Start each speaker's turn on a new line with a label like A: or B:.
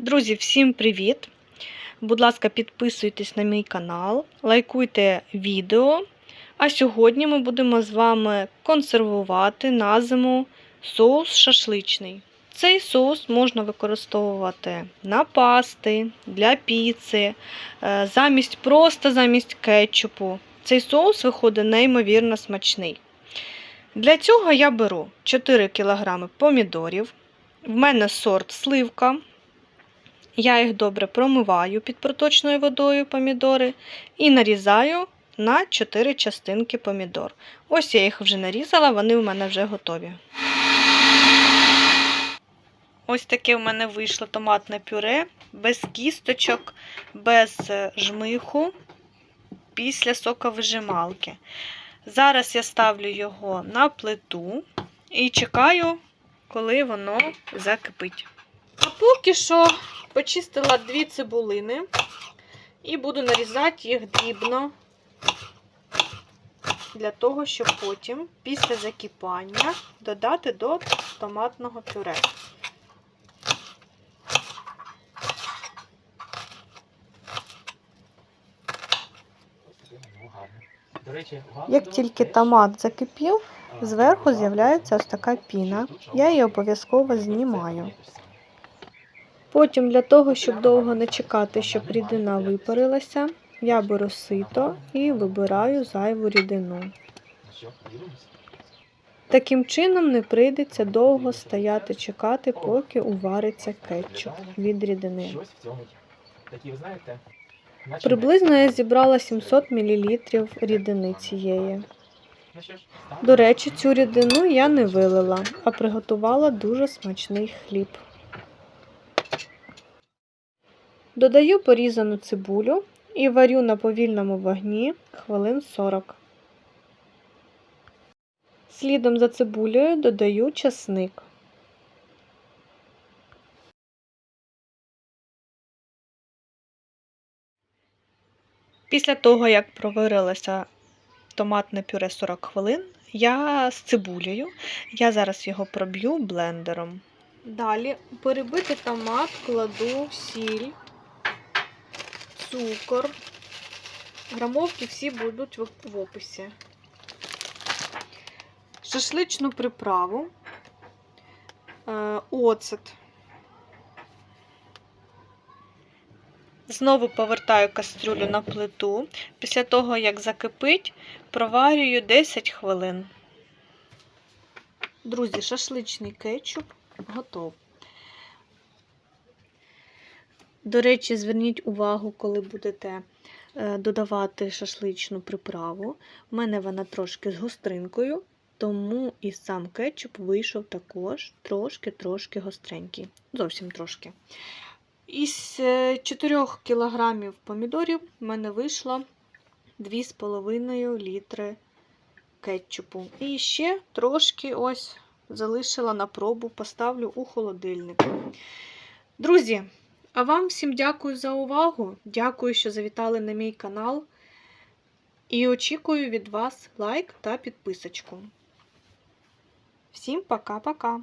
A: Друзі, всім привіт! Будь ласка, підписуйтесь на мій канал, лайкуйте відео. А сьогодні ми будемо з вами консервувати на зиму соус шашличний. Цей соус можна використовувати на пасти, для піци, е, замість просто замість кетчупу. Цей соус виходить неймовірно смачний. Для цього я беру 4 кг помідорів. В мене сорт сливка. Я їх добре промиваю під проточною водою помідори і нарізаю на 4 частинки помідор. Ось я їх вже нарізала, вони в мене вже готові. Ось таке в мене вийшло томатне пюре без кісточок, без е, жмиху після соковижималки. Зараз я ставлю його на плиту і чекаю, коли воно закипить. А поки що почистила дві цибулини і буду нарізати їх дрібно для того, щоб потім, після закипання, додати до томатного пюре. Як тільки томат закипів, зверху з'являється ось така піна. Я її обов'язково знімаю. Потім, для того, щоб довго не чекати, щоб рідина випарилася, я беру сито і вибираю зайву рідину. Таким чином не прийдеться довго стояти чекати, поки увариться кетчуп від рідини. Приблизно я зібрала 700 мл рідини цієї. До речі, цю рідину я не вилила, а приготувала дуже смачний хліб. Додаю порізану цибулю і варю на повільному вогні хвилин 40. Слідом за цибулею додаю часник. Після того, як проварилося томатне пюре 40 хвилин, я з цибулею. Я зараз його проб'ю блендером. Далі перебитий томат кладу сіль, цукор. Грамовки всі будуть в описі. Шашличну приправу, е, оцет. Знову повертаю кастрюлю на плиту. Після того, як закипить, проварюю 10 хвилин. Друзі, шашличний кетчуп готов. До речі, зверніть увагу, коли будете е, додавати шашличну приправу. У мене вона трошки з гостринкою, тому і сам кетчуп вийшов також трошки-трошки гостренький. Зовсім трошки. Із 4 кг помідорів в мене вийшло 2,5 літри кетчупу. І ще трошки ось залишила на пробу, поставлю у холодильник. Друзі, а вам всім дякую за увагу. Дякую, що завітали на мій канал. І очікую від вас лайк та підписочку. Всім пока-пока!